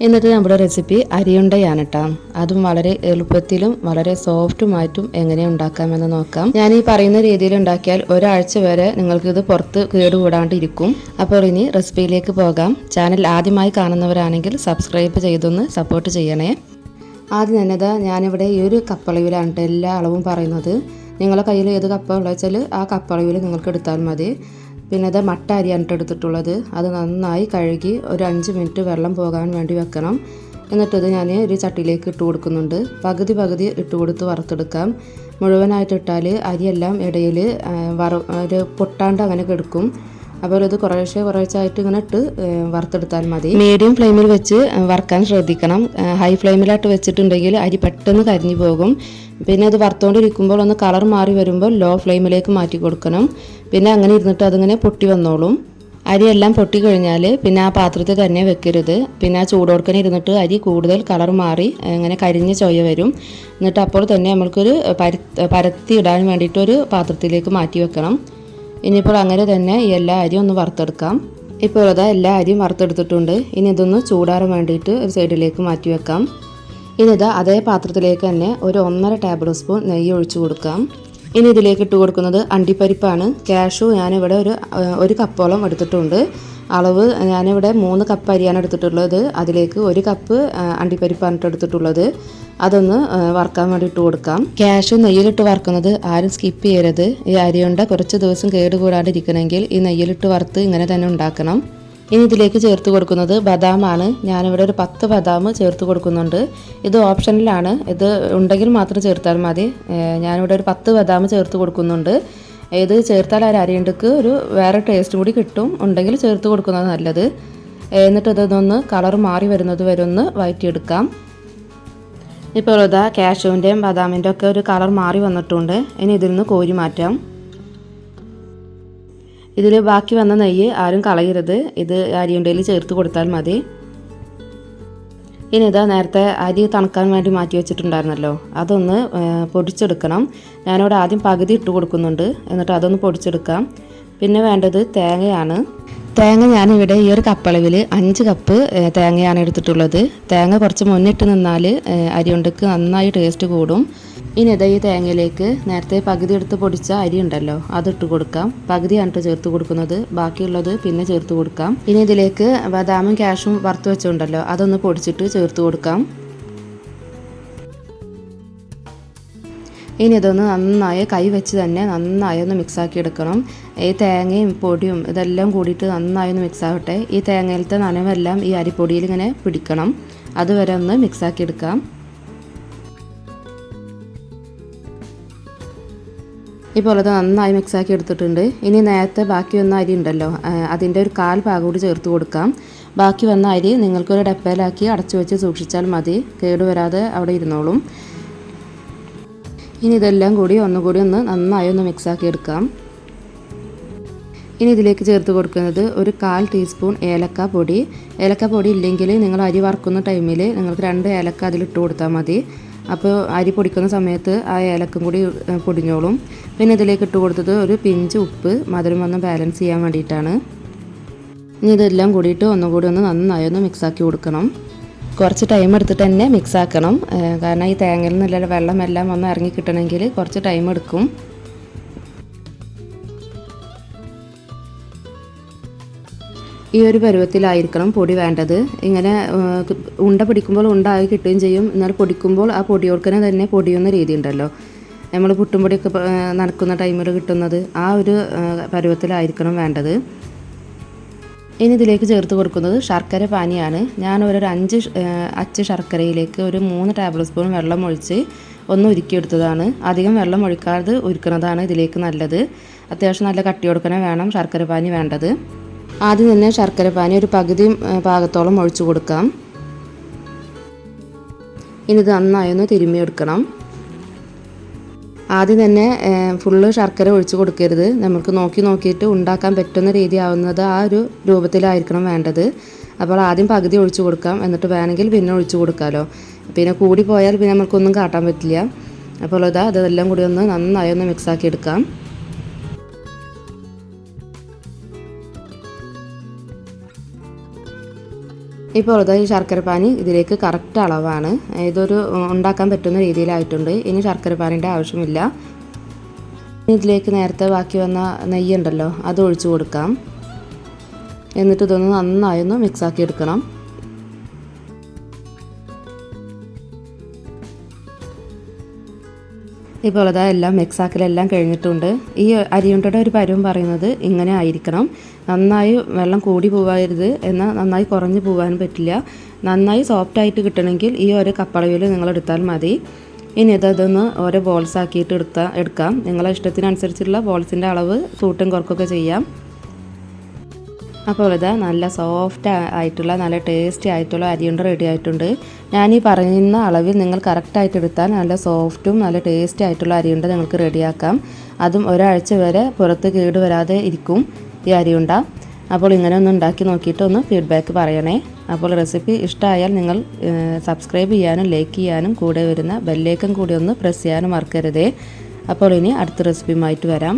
എന്നിട്ട് നമ്മുടെ റെസിപ്പി അരിയുണ്ടയാണ് കേട്ടോ അതും വളരെ എളുപ്പത്തിലും വളരെ സോഫ്റ്റുമായിട്ടും എങ്ങനെ ഉണ്ടാക്കാമെന്ന് നോക്കാം. ഞാൻ ഈ പറയുന്ന രീതിയിൽ ഉണ്ടാക്കിയാൽ ഒരാഴ്ച വരെ നിങ്ങൾക്ക് ഇത് പുറത്ത് കേടുകൂടാണ്ടിരിക്കും അപ്പോൾ ഇനി റെസിപ്പിയിലേക്ക് പോകാം. ചാനൽ ആദ്യമായി കാണുന്നവരാണെങ്കിൽ സബ്സ്ക്രൈബ് ചെയ്തൊന്ന് സപ്പോർട്ട് ചെയ്യണേ. ആദ്യം തന്നെ ഞാനിവിടെ ഈ ഒരു കപ്പളവിലാണ് എല്ലാ അളവും പറയുന്നത്. നിങ്ങളുടെ കയ്യിൽ ഏത് കപ്പ വെച്ചാൽ ആ കപ്പളവിൽ നിങ്ങൾക്ക് എടുത്താൽ മതി. പിന്നെ ഇത് മട്ട ട്ടോ എടുത്തിട്ടുള്ളത്. അത് നന്നായി കഴുകി ഒരു അഞ്ച് മിനിറ്റ് വെള്ളം പോകാൻ വേണ്ടി വെക്കണം. എന്നിട്ടത് ഞാൻ ഒരു ചട്ടിയിലേക്ക് ഇട്ട് കൊടുക്കുന്നുണ്ട്. പകുതി പകുതി ഇട്ട് കൊടുത്ത് വറുത്തെടുക്കാം. മുഴുവനായിട്ട് ഇട്ടാൽ അരിയെല്ലാം ഇടയിൽ വറ ഒരു പൊട്ടാണ്ട് അങ്ങനെ കിടക്കും. അപ്പോൾ ഇത് കുറേശ്ശെ കുറേശ്ശായിട്ട് ഇങ്ങനെ ഇട്ട് വറുത്തെടുത്താൽ മതി. മീഡിയം ഫ്ലെയിമിൽ വെച്ച് വറുക്കാൻ ശ്രദ്ധിക്കണം. ഹൈ ഫ്ലെയിമിലായിട്ട് വെച്ചിട്ടുണ്ടെങ്കിൽ അരി പെട്ടെന്ന് കരിഞ്ഞു പോകും. പിന്നെ അത് വറുത്തുകൊണ്ടിരിക്കുമ്പോൾ ഒന്ന് കളർ മാറി വരുമ്പോൾ ലോ ഫ്ലെയിമിലേക്ക് മാറ്റി കൊടുക്കണം. പിന്നെ അങ്ങനെ ഇരുന്നിട്ട് അതിങ്ങനെ പൊട്ടി വന്നോളും. അരിയെല്ലാം പൊട്ടി കഴിഞ്ഞാൽ പിന്നെ ആ പാത്രത്തിൽ തന്നെ വെക്കരുത്. പിന്നെ ആ ചൂടോടുക്കനെ ഇരുന്നിട്ട് അരി കൂടുതൽ കളർ മാറി ഇങ്ങനെ കരിഞ്ഞ് ചൊയ വരും. എന്നിട്ട് അപ്പോൾ തന്നെ നമ്മൾക്കൊരു പര പരത്തി ഇടാൻ വേണ്ടിയിട്ട് ഒരു പാത്രത്തിലേക്ക് മാറ്റി വെക്കണം. ഇനിയിപ്പോൾ അങ്ങനെ തന്നെ ഈ എല്ലാ അരിയും ഒന്ന് വറുത്തെടുക്കാം. ഇപ്പോൾ അതാ എല്ലാ അരിയും വറുത്തെടുത്തിട്ടുണ്ട്. ഇനി ഇതൊന്ന് ചൂടാറാൻ വേണ്ടിയിട്ട് ഒരു സൈഡിലേക്ക് മാറ്റി വെക്കാം. ഇനി ഇതാ അതേ പാത്രത്തിലേക്ക് തന്നെ ഒരു ഒന്നര ടേബിൾ സ്പൂൺ നെയ്യ് ഒഴിച്ചു കൊടുക്കാം. ഇനി ഇതിലേക്ക് ഇട്ട് കൊടുക്കുന്നത് അണ്ടിപ്പരിപ്പാണ്. ക്യാഷു ഞാനിവിടെ ഒരു ഒരു കപ്പോളം എടുത്തിട്ടുണ്ട്. അളവ് ഞാനിവിടെ മൂന്ന് കപ്പ് അരിയാണ് എടുത്തിട്ടുള്ളത്. അതിലേക്ക് ഒരു കപ്പ് അണ്ടിപ്പരിപ്പാണ് ട്ടോ എടുത്തിട്ടുള്ളത്. അതൊന്ന് വറുക്കാൻ വേണ്ടി ഇട്ട് കൊടുക്കാം. ക്യാഷ് നെയ്യിലിട്ട് വറുക്കുന്നത് ആരും സ്കിപ്പ് ചെയ്യരുത്. ഈ അരിയുണ്ട കുറച്ച് ദിവസം കേടുകൂടാണ്ടിരിക്കണമെങ്കിൽ ഈ നെയ്യിലിട്ട് വറുത്ത് ഇങ്ങനെ തന്നെ ഉണ്ടാക്കണം. ഇനി ഇതിലേക്ക് ചേർത്ത് കൊടുക്കുന്നത് ബദാമാണ്. ഞാനിവിടെ ഒരു പത്ത് ബദാം ചേർത്ത് കൊടുക്കുന്നുണ്ട്. ഇത് ഓപ്ഷനിലാണ്. ഇത് ഉണ്ടെങ്കിൽ മാത്രം ചേർത്താൽ മതി. ഞാനിവിടെ ഒരു പത്ത് ബദാം ചേർത്ത് കൊടുക്കുന്നുണ്ട്. ഇത് ചേർത്താൽ ആ അരിയണ്ടക്ക് ഒരു വേറെ ടേസ്റ്റ് കൂടി കിട്ടും. ഉണ്ടെങ്കിൽ ചേർത്ത് കൊടുക്കുന്നത് നല്ലത്. എന്നിട്ട് ഇതൊന്ന് കളർ മാറി വരുന്നത് വരെ ഒന്ന് വയറ്റിയെടുക്കാം. ഇപ്പോൾ ഇതാ കാഷ്യൂവിന്റെയും ബദാമിന്റെ ഒക്കെ ഒരു കളർ മാറി വന്നിട്ടുണ്ട്. ഇനി ഇതിൽ നിന്ന് കോരി മാറ്റാം. ഇതിൽ ബാക്കി വന്ന നെയ്യ് ആരും കളയരുത്. ഇത് അരിയുണ്ടയിൽ ചേർത്ത് കൊടുത്താൽ മതി. ഇനി ഇതാ നേരത്തെ അരി തണുക്കാൻ വേണ്ടി മാറ്റി വെച്ചിട്ടുണ്ടായിരുന്നല്ലോ. അതൊന്ന് പൊടിച്ചെടുക്കണം. ഞാനിവിടെ ആദ്യം പകുതി ഇട്ട് കൊടുക്കുന്നുണ്ട്. എന്നിട്ട് അതൊന്ന് പൊടിച്ചെടുക്കാം. പിന്നെ വേണ്ടത് തേങ്ങയാണ്. തേങ്ങ ഞാനിവിടെ ഈ ഒരു കപ്പളവിൽ അഞ്ച് കപ്പ് തേങ്ങയാണ് എടുത്തിട്ടുള്ളത്. തേങ്ങ കുറച്ച് മുന്നിട്ട് നിന്നാൽ അരിയുണ്ടക്ക് നന്നായി ടേസ്റ്റ് കൂടും. ഇനി ഇതാ ഈ തേങ്ങയിലേക്ക് നേരത്തെ പകുതി എടുത്ത് പൊടിച്ച അരി ഉണ്ടല്ലോ അതിട്ട് കൊടുക്കാം. പകുതിയാണ് ട്ടോ ചേർത്ത് കൊടുക്കുന്നത്. ബാക്കിയുള്ളത് പിന്നെ ചേർത്ത് കൊടുക്കാം. ഇനി ഇതിലേക്ക് ബദാമും ക്യാഷും വറുത്ത് വെച്ചുണ്ടല്ലോ അതൊന്ന് പൊടിച്ചിട്ട് ചേർത്ത് കൊടുക്കാം. ഇനി ഇതൊന്ന് നന്നായി കൈ വെച്ച് തന്നെ നന്നായി ഒന്ന് മിക്സാക്കി എടുക്കണം. ഈ തേങ്ങയും പൊടിയും ഇതെല്ലാം കൂടിയിട്ട് നന്നായി ഒന്ന് മിക്സ് ആവട്ടെ. ഈ തേങ്ങയിലത്തെ നനവെല്ലാം ഈ അരിപ്പൊടിയിൽ ഇങ്ങനെ പിടിക്കണം. അതുവരെ ഒന്ന് മിക്സാക്കി എടുക്കാം. ഇപ്പോൾ അത് നന്നായി മിക്സാക്കി എടുത്തിട്ടുണ്ട്. ഇനി നേരത്തെ ബാക്കി വന്ന അരി ഉണ്ടല്ലോ. അതിന്റെ ഒരു കാൽ ഭാഗം കൂടി ചേർത്ത് കൊടുക്കാം. ബാക്കി വന്ന അരി നിങ്ങൾക്കൊരു ഡപ്പയിലാക്കി അടച്ചു വെച്ച് സൂക്ഷിച്ചാൽ മതി. കേടുവരാതെ അവിടെ ഇരുന്നോളും. ഇനി ഇതെല്ലാം കൂടി ഒന്നുകൂടി ഒന്ന് നന്നായി ഒന്ന് മിക്സാക്കി എടുക്കാം. ഇനി ഇതിലേക്ക് ചേർത്ത് കൊടുക്കുന്നത് ഒരു കാൽ ടീസ്പൂൺ ഏലക്ക പൊടി. ഏലക്ക പൊടി ഇല്ലെങ്കിൽ നിങ്ങൾ അരി വറുക്കുന്ന ടൈമിൽ നിങ്ങൾക്ക് രണ്ട് ഏലക്ക അതിലിട്ട് കൊടുത്താൽ മതി. അപ്പോൾ അരി പൊടിക്കുന്ന സമയത്ത് ആ ഏലക്കും കൂടി പൊടിഞ്ഞോളും. പിന്നെ ഇതിലേക്ക് ഇട്ട് കൊടുത്തത് ഒരു പിഞ്ച് ഉപ്പ് മധുരം ഒന്ന് ബാലൻസ് ചെയ്യാൻ വേണ്ടിയിട്ടാണ്. ഇനി ഇതെല്ലാം കൂടിയിട്ട് ഒന്നും കൂടി ഒന്ന് നന്നായി ഒന്ന് മിക്സാക്കി കൊടുക്കണം. കുറച്ച് ടൈം എടുത്തിട്ട് തന്നെ മിക്സാക്കണം കാരണം ഈ തേങ്ങയിൽ നിന്നുള്ള വെള്ളം എല്ലാം ഒന്ന് ഇറങ്ങി കിട്ടണമെങ്കിൽ കുറച്ച് ടൈം എടുക്കും. ഈ ഒരു പരുവത്തിലായിരിക്കണം പൊടി വേണ്ടത്. ഇങ്ങനെ ഉണ്ട പിടിക്കുമ്പോൾ ഉണ്ടായി കിട്ടുകയും ചെയ്യും. എന്നാൽ പൊടിക്കുമ്പോൾ ആ പൊടിയോർക്കനെ തന്നെ പൊടിയുന്ന രീതി ഉണ്ടല്ലോ. നമ്മൾ പുട്ടുംപൊടിയൊക്കെ നടക്കുന്ന ടൈമിൽ കിട്ടുന്നത് ആ ഒരു പരുവത്തിലായിരിക്കണം വേണ്ടത്. ഇനി ഇതിലേക്ക് ചേർത്ത് കൊടുക്കുന്നത് ശർക്കര പാനിയാണ്. ഞാൻ ഒരു അഞ്ച് അച്ച് ശർക്കരയിലേക്ക് ഒരു മൂന്ന് ടേബിൾ സ്പൂൺ വെള്ളം ഒഴിച്ച് ഒന്ന് ഉരുക്കിയെടുത്തതാണ് അധികം വെള്ളം ഒഴിക്കാതെ ഉരുക്കുന്നതാണ് ഇതിലേക്ക് നല്ലത്. അത്യാവശ്യം നല്ല കട്ടി കൊടുക്കണേ വേണം ശർക്കര പാനി വേണ്ടത്. ആദ്യം തന്നെ ശർക്കര പാനി ഒരു പകുതി പാകത്തോളം ഒഴിച്ചു കൊടുക്കാം. ഇനി ഇത് നന്നായി ഒന്ന് തിരുമ്മിയെടുക്കണം. ആദ്യം തന്നെ ഫുള്ള് ശർക്കര ഒഴിച്ചു കൊടുക്കരുത്. നമുക്ക് നോക്കി നോക്കിയിട്ട് ഉണ്ടാക്കാൻ പറ്റുന്ന രീതി ആവുന്നത് ആ ഒരു രൂപത്തിലായിരിക്കണം വേണ്ടത്. അപ്പോൾ ആദ്യം പകുതി ഒഴിച്ചു കൊടുക്കാം. എന്നിട്ട് വേണമെങ്കിൽ പിന്നെ ഒഴിച്ചു കൊടുക്കാമല്ലോ പിന്നെ കൂടി പോയാൽ പിന്നെ നമുക്കൊന്നും കാട്ടാൻ പറ്റില്ല. അപ്പോൾ ഇതാ അതെല്ലാം കൂടി ഒന്ന് നന്നായി ഒന്ന് മിക്സാക്കി എടുക്കാം. ഇപ്പോൾ ഉള്ളത് ഈ ശർക്കര പാനി ഇതിലേക്ക് കറക്റ്റ് അളവാണ്. ഇതൊരു ഉണ്ടാക്കാൻ പറ്റുന്ന രീതിയിലായിട്ടുണ്ട്. ഇനി ശർക്കര പാനിന്റെ ആവശ്യമില്ല. ഇനി ഇതിലേക്ക് നേരത്തെ ബാക്കി വന്ന നെയ്യുണ്ടല്ലോ അത് ഒഴിച്ചു കൊടുക്കാം. എന്നിട്ട് ഇതൊന്ന് നന്നായി ഒന്ന് മിക്സാക്കി എടുക്കണം. ഇപ്പോൾ അതാ എല്ലാം മിക്സാക്കലെല്ലാം കഴിഞ്ഞിട്ടുണ്ട്. ഈ അരിയുണ്ടയുടെ ഒരു പരുവം പറയുന്നത് ഇങ്ങനെ ആയിരിക്കണം. നന്നായി വെള്ളം കൂടി പോവാരുത് എന്നാൽ നന്നായി കുറഞ്ഞു പോകാനും പറ്റില്ല. നന്നായി സോഫ്റ്റ് ആയിട്ട് കിട്ടണമെങ്കിൽ ഈ ഒരു കപ്പളവിൽ നിങ്ങൾ എടുത്താൽ മതി. ഇനി ഇതൊന്ന് ഓരോ ബോൾസ് ആക്കിയിട്ട് എടുത്താൽ എടുക്കാം. നിങ്ങളെ ഇഷ്ടത്തിനനുസരിച്ചുള്ള ബോൾസിന്റെ അളവ് കൂട്ടും കുറക്കൊക്കെ ചെയ്യാം. അപ്പോൾ ഇത് നല്ല സോഫ്റ്റ് ആയിട്ടുള്ള നല്ല ടേസ്റ്റി ആയിട്ടുള്ള അരിയുണ്ട റെഡി ആയിട്ടുണ്ട്. ഞാൻ ഈ പറയുന്ന അളവിൽ നിങ്ങൾ കറക്റ്റായിട്ട് എടുത്താൽ നല്ല സോഫ്റ്റും നല്ല ടേസ്റ്റി ആയിട്ടുള്ള അരിയുണ്ട നിങ്ങൾക്ക് റെഡിയാക്കാം അതും ഒരാഴ്ച വരെ പുറത്ത് കേട് വരാതെ ഇരിക്കും ഈ അരിയുണ്ട. അപ്പോൾ ഇങ്ങനെ ഒന്ന് ഉണ്ടാക്കി നോക്കിയിട്ട് ഒന്ന് ഫീഡ്ബാക്ക് പറയണേ. അപ്പോൾ റെസിപ്പി ഇഷ്ടമായാൽ നിങ്ങൾ സബ്സ്ക്രൈബ് ചെയ്യാനും ലൈക്ക് ചെയ്യാനും കൂടെ വരുന്ന ബെല്ലേക്കും കൂടി ഒന്ന് പ്രസ് ചെയ്യാനും മറക്കരുതേ. അപ്പോൾ ഇനി അടുത്ത റെസിപ്പിയുമായിട്ട് വരാം.